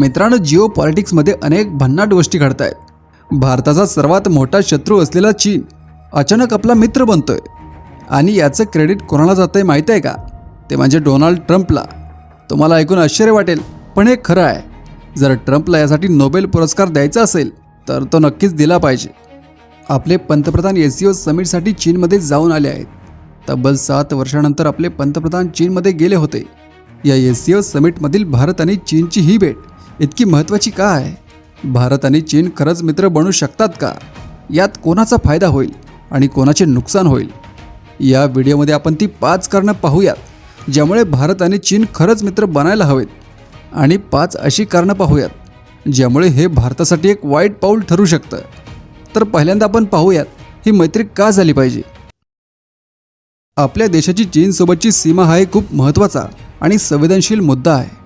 मित्रांनो जिओ पॉलिटिक्समध्ये अनेक भन्नाट गोष्टी घडत आहेत भारताचा सर्वात मोठा शत्रू असलेला चीन अचानक आपला मित्र बनतोय. आणि याचं क्रेडिट कोणाला जातंय माहीत आहे का? ते म्हणजे डोनाल्ड ट्रम्पला. तुम्हाला ऐकून आश्चर्य वाटेल पण हे खरं आहे. जर ट्रम्पला यासाठी नोबेल पुरस्कार द्यायचा असेल तर तो नक्कीच दिला पाहिजे. आपले पंतप्रधान एस सी ओ समिटसाठी चीनमध्ये जाऊन आले आहेत. तब्बल सात वर्षानंतर आपले पंतप्रधान चीनमध्ये गेले होते. या एस सी ओ समिटमधील भारत आणि चीनची ही भेट इतकी महत्त्वाची का आहे? भारत आणि चीन खरंच मित्र बनू शकतात का? यात कोणाचा फायदा होईल आणि कोणाचे नुकसान होईल? या व्हिडिओमध्ये आपण ती पाच कारणं पाहूयात ज्यामुळे भारत आणि चीन खरंच मित्र बनायला हवेत. आणि पाच अशी कारणं पाहूयात ज्यामुळे हे भारतासाठी एक वाईट पाऊल ठरू शकतं. तर पहिल्यांदा आपण पाहूयात ही मैत्री का झाली पाहिजे? आपल्या देशाची चीनसोबतची सीमा हा एक खूप महत्त्वाचा आणि संवेदनशील मुद्दा आहे.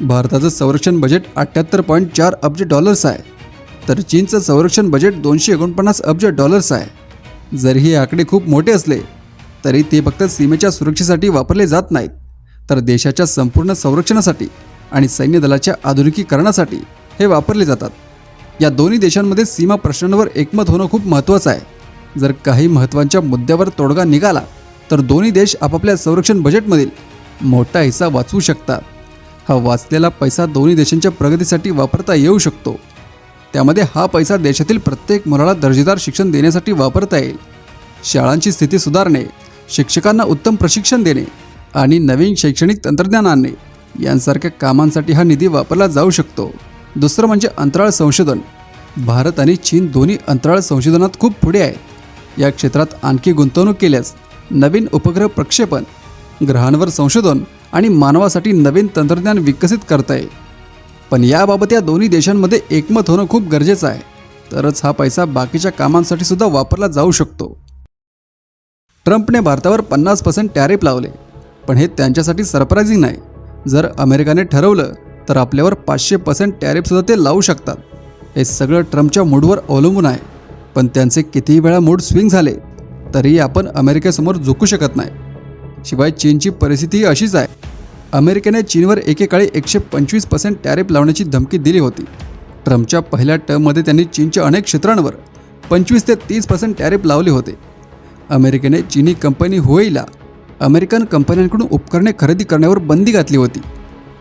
भारताचं संरक्षण बजेट अठ्ठ्याहत्तर पॉईंट चार अब्ज डॉलर्स आहे. तर चीनचं संरक्षण बजेट दोनशे एकोणपन्नास अब्ज डॉलर्स आहे. जरी हे आकडे खूप मोठे असले तरी ते फक्त सीमेच्या सुरक्षेसाठी वापरले जात नाहीत. तर देशाच्या संपूर्ण संरक्षणासाठी आणि सैन्य दलाच्या आधुनिकीकरणासाठी हे वापरले जातात. या दोन्ही देशांमध्ये सीमा प्रश्नांवर एकमत होणं खूप महत्त्वाचं आहे. जर काही महत्त्वाच्या मुद्द्यावर तोडगा निघाला तर दोन्ही देश आपापल्या संरक्षण बजेटमधील मोठा हिस्सा वाचवू शकतात. हा वाचलेला पैसा दोन्ही देशांच्या प्रगतीसाठी वापरता येऊ शकतो. त्यामध्ये हा पैसा देशातील प्रत्येक मुलाला दर्जेदार शिक्षण देण्यासाठी वापरता येईल. शाळांची स्थिती सुधारणे शिक्षकांना उत्तम प्रशिक्षण देणे आणि नवीन शैक्षणिक तंत्रज्ञान आणणे यांसारख्या कामांसाठी हा निधी वापरला जाऊ शकतो. दुसरं म्हणजे अंतराळ संशोधन. भारत आणि चीन दोन्ही अंतराळ संशोधनात खूप पुढे आहेत. या क्षेत्रात आणखी गुंतवणूक केल्यास नवीन उपग्रह प्रक्षेपण ग्रहांवर संशोधन आणि मानवासाठी नवीन तंत्रज्ञान विकसित करता येईल पण याबाबत या दोन्ही देशांमध्ये एकमत होणं खूप गरजेचं आहे. तरच हा पैसा बाकीच्या कामांसाठी सुद्धा वापरला जाऊ शकतो. ट्रम्पने भारतावर पन्नास पर्सेंट टॅरिफ लावले. पण हे त्यांच्यासाठी सरप्रायझिंग नाही. जर अमेरिकाने ठरवलं तर आपल्यावर पाचशे पर्सेंट टॅरिफसुद्धा ते लावू शकतात. हे सगळं ट्रम्पच्या मूडवर अवलंबून आहे. पण त्यांचे कितीही वेळा मूड स्विंग झाले तरीही आपण अमेरिकेसमोर झुकू शकत नाही. शिवाय चीनची परिस्थितीही अशीच आहे. अमेरिकेने चीनवर एकेकाळी एकशे पंचवीस पर्सेंट टॅरिफ लावण्याची धमकी दिली होती. ट्रम्पच्या पहिल्या टर्ममध्ये त्यांनी चीनच्या अनेक क्षेत्रांवर पंचवीस ते तीस पर्सेंट टॅरिफ लावले होते. अमेरिकेने चीनी कंपनी हुएईला अमेरिकन कंपन्यांकडून उपकरणे खरेदी करण्यावर बंदी घातली होती.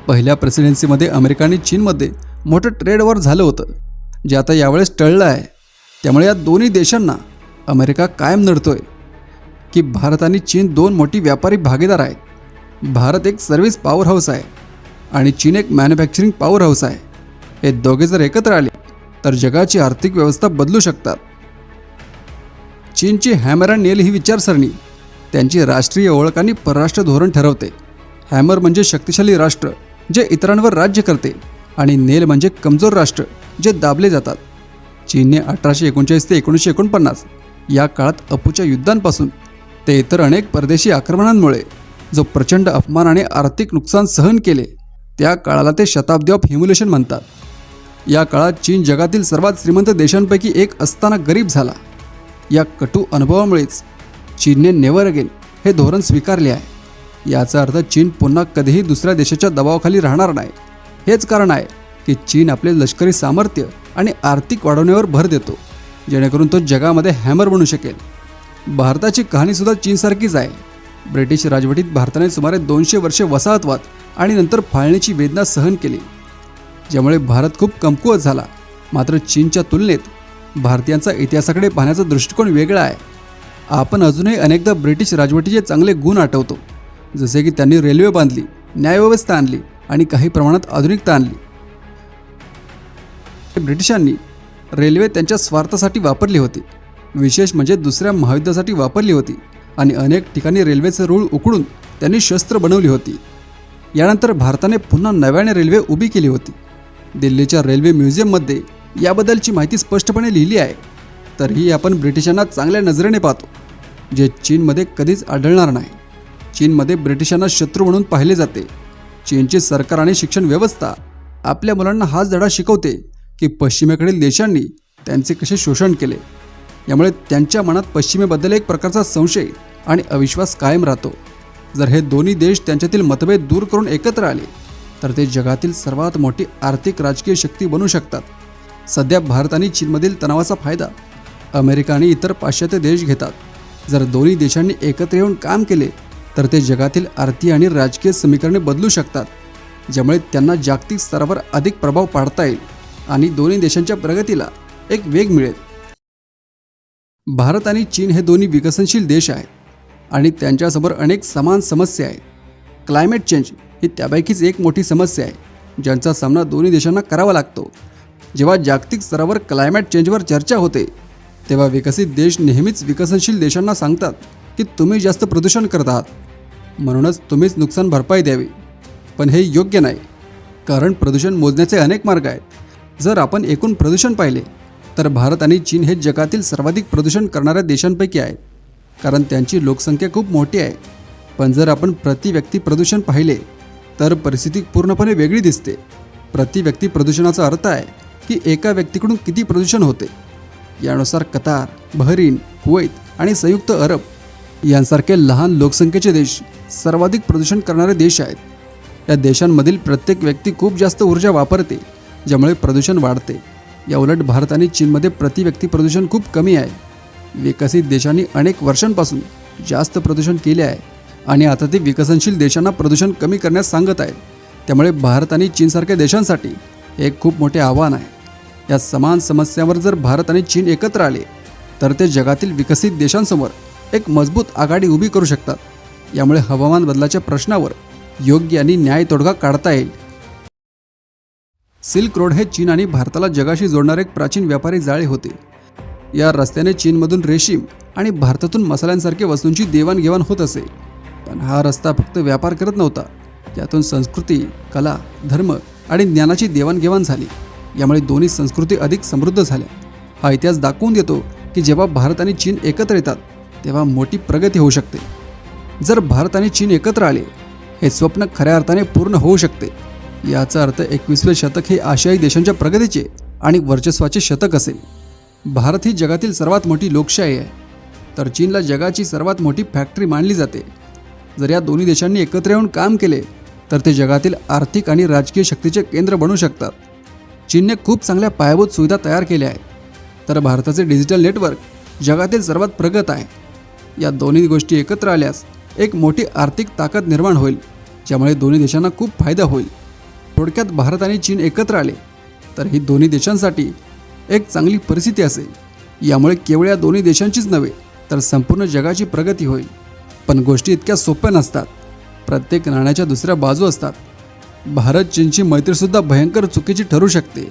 पहिल्या प्रेसिडेन्सीमध्ये अमेरिका आणि चीनमध्ये मोठं ट्रेड वॉर झालं होतं जे आता यावेळेस टळलं आहे. त्यामुळे या दोन्ही देशांना अमेरिका कायम नडतोय. की भारत आणि चीन दोन मोठी व्यापारी भागीदार आहेत. भारत एक सर्व्हिस पॉवर हाऊस आहे आणि चीन एक मॅन्युफॅक्चरिंग पॉवर हाऊस आहे. हे दोघे जर एकत्र आले तर जगाची आर्थिक व्यवस्था बदलू शकतात. चीनची हॅमर अँड नेल ही विचारसरणी त्यांची राष्ट्रीय ओळख आणि परराष्ट्र धोरण ठरवते. हॅमर म्हणजे शक्तिशाली राष्ट्र जे इतरांवर राज्य करते आणि नेल म्हणजे कमजोर राष्ट्र जे दाबले जातात. चीनने अठराशे एकोणचाळीस ते एकोणीसशे एकोणपन्नास या काळात अपूच्या युद्धांपासून ते इतर अनेक परदेशी आक्रमणांमुळे जो प्रचंड अपमान आणि आर्थिक नुकसान सहन केले त्या काळाला ते शताब्दी ऑफ ह्युम्युलेशन म्हणतात. या काळात चीन जगातील सर्वात श्रीमंत देशांपैकी एक असताना गरीब झाला. या कटू अनुभवामुळेच चीनने नेवर अगेन हे धोरण स्वीकारले आहे. याचा अर्थ चीन पुन्हा कधीही दुसऱ्या देशाच्या दबावाखाली राहणार नाही. हेच कारण आहे की चीन आपले लष्करी सामर्थ्य आणि आर्थिक वाढवण्यावर भर देतो जेणेकरून तो जगामध्ये हॅमर बनू शकेल. भारताची कहाणीसुद्धा चीनसारखीच आहे. ब्रिटिश राजवटीत भारताने सुमारे दोनशे वर्षे वसाहतवाद आणि नंतर फाळणीची वेदना सहन केली. ज्यामुळे भारत खूप कमकुवत झाला. मात्र चीनच्या तुलनेत भारतीयांचा इतिहासाकडे पाहण्याचा दृष्टिकोन वेगळा आहे. आपण अजूनही अनेकदा ब्रिटिश राजवटीचे चांगले गुण आठवतो. जसे की त्यांनी रेल्वे बांधली न्यायव्यवस्था आणली आणि काही प्रमाणात आधुनिकता आणली. ब्रिटिशांनी रेल्वे त्यांच्या स्वार्थासाठी वापरली होती. विशेष म्हणजे दुसऱ्या महायुद्धासाठी वापरली होती आणि अनेक ठिकाणी रेल्वेचं रूळ उकडून त्यांनी शस्त्र बनवली होती. यानंतर भारताने पुन्हा नव्याने रेल्वे उभी केली होती. दिल्लीच्या रेल्वे म्युझियममध्ये याबद्दलची माहिती स्पष्टपणे लिहिली आहे. तरीही आपण ब्रिटिशांना चांगल्या नजरेने पाहतो जे चीनमध्ये कधीच आढळणार नाही. चीनमध्ये ब्रिटिशांना शत्रू म्हणून पाहिले जाते. चीनची सरकार आणि शिक्षण व्यवस्था आपल्या मुलांना हाच धडा शिकवते की पश्चिमेकडील देशांनी त्यांचे कसे शोषण केले. यामुळे त्यांच्या मनात पश्चिमेबद्दल एक प्रकारचा संशय आणि अविश्वास कायम राहतो. जर हे दोन्ही देश त्यांच्यातील मतभेद दूर करून एकत्र आले तर ते जगातील सर्वात मोठी आर्थिक राजकीय शक्ती बनू शकतात. सध्या भारत आणि चीनमधील तणावाचा फायदा अमेरिका आणि इतर पाश्चात्य देश घेतात. जर दोन्ही देशांनी एकत्र येऊन काम केले तर ते जगातील आर्थिक आणि राजकीय समीकरणे बदलू शकतात ज्यामुळे त्यांना जागतिक स्तरावर अधिक प्रभाव पाडता येईल आणि दोन्ही देशांच्या प्रगतीला एक वेग मिळेल. भारत आणि चीन हे दोन्ही विकसनशील देश आहेत आणि त्यांच्यासमोर अनेक समान समस्या आहेत. क्लायमेट चेंज ही त्यापैकीच एक मोठी समस्या आहे ज्यांचा सामना दोन्ही देशांना करावा लागतो. जेव्हा जागतिक स्तरावर क्लायमेट चेंजवर चर्चा होते तेव्हा विकसित देश नेहमीच विकसनशील देशांना सांगतात की तुम्ही जास्त प्रदूषण करत आहात. म्हणूनच तुम्हीच नुकसान भरपाई द्यावी. पण हे योग्य नाही कारण प्रदूषण मोजण्याचे अनेक मार्ग आहेत. जर आपण एकूण प्रदूषण पाहिले तर भारत आणि चीन हे जगातील सर्वाधिक प्रदूषण करणाऱ्या देशांपैकी आहेत. कारण त्यांची लोकसंख्या खूप मोठी आहे. पण जर आपण प्रति व्यक्ती प्रदूषण पाहिले तर परिस्थिती पूर्णपणे वेगळी दिसते. प्रति व्यक्ती प्रदूषणाचा अर्थ आहे की एका व्यक्तीकडून किती प्रदूषण होते. यानुसार कतार बहरीन कुवैत आणि संयुक्त अरब यांसारखे लहान लोकसंख्येचे देश सर्वाधिक प्रदूषण करणारे देश आहेत. या देशांमधील प्रत्येक व्यक्ती खूप जास्त ऊर्जा वापरते ज्यामुळे प्रदूषण वाढते. या उलट भारत आणि चीनमध्ये प्रति व्यक्ती प्रदूषण खूप कमी आहे. विकसित देशांनी अनेक वर्षांपासून जास्त प्रदूषण केले आहे आणि आता ते विकसनशील देशांना प्रदूषण कमी करण्यास सांगत आहेत. त्यामुळे भारत आणि चीनसारख्या देशांसाठी हे एक खूप मोठे आव्हान आहे. या समान समस्यांवर जर भारत आणि चीन एकत्र आले तर ते जगातील विकसित देशांसमोर एक मजबूत आघाडी उभी करू शकतात. यामुळे हवामान बदलाच्या प्रश्नावर योग्य आणि न्याय तोडगा काढता येईल. सिल्क रोड हे चीन आणि भारताला जगाशी जोडणारे एक प्राचीन व्यापारी जाळे होते. या रस्त्याने चीनमधून रेशीम आणि भारतातून मसाल्यांसारख्या वस्तूंची देवाणघेवाण होत असे. पण हा रस्ता फक्त व्यापार करत नव्हता. यातून संस्कृती कला धर्म आणि ज्ञानाची देवाणघेवाण झाली. यामुळे दोन्ही संस्कृती अधिक समृद्ध झाल्या. हा इतिहास दाखवून देतो की जेव्हा भारत आणि चीन एकत्र येतात तेव्हा मोठी प्रगती होऊ शकते. जर भारत आणि चीन एकत्र आले हे स्वप्न खऱ्या अर्थाने पूर्ण होऊ शकते. याचा अर्थ एकवीसवे शतक हे आशियाई देशांच्या प्रगतीचे आणि वर्चस्वाचे शतक असेल. भारत ही जगातील सर्वात मोठी लोकशाही आहे. तर चीनला जगाची सर्वात मोठी फॅक्टरी मानली जाते. जर या दोन्ही देशांनी एकत्र येऊन काम केले तर ते जगातील आर्थिक आणि राजकीय शक्तीचे केंद्र बनू शकतात. चीनने खूप चांगल्या पायाभूत सुविधा तयार केल्या आहेत. तर भारताचे डिजिटल नेटवर्क जगातील सर्वात प्रगत आहे. या दोन्ही गोष्टी एकत्र आल्यास एक मोठी आर्थिक ताकद निर्माण होईल ज्यामुळे दोन्ही देशांना खूप फायदा होईल. थोडक्यात भारत आणि चीन एकत्र आले तर ही दोन्ही देशांसाठी एक चांगली परिस्थिती असेल. यामुळे केवळ या दोन्ही देशांचीच नव्हे तर संपूर्ण जगाची प्रगती होईल. पण गोष्टी इतक्या सोप्या नसतात. प्रत्येक नाण्याच्या दुसऱ्या बाजू असतात. भारत चीनची मैत्रीसुद्धा भयंकर चुकीची ठरू शकते.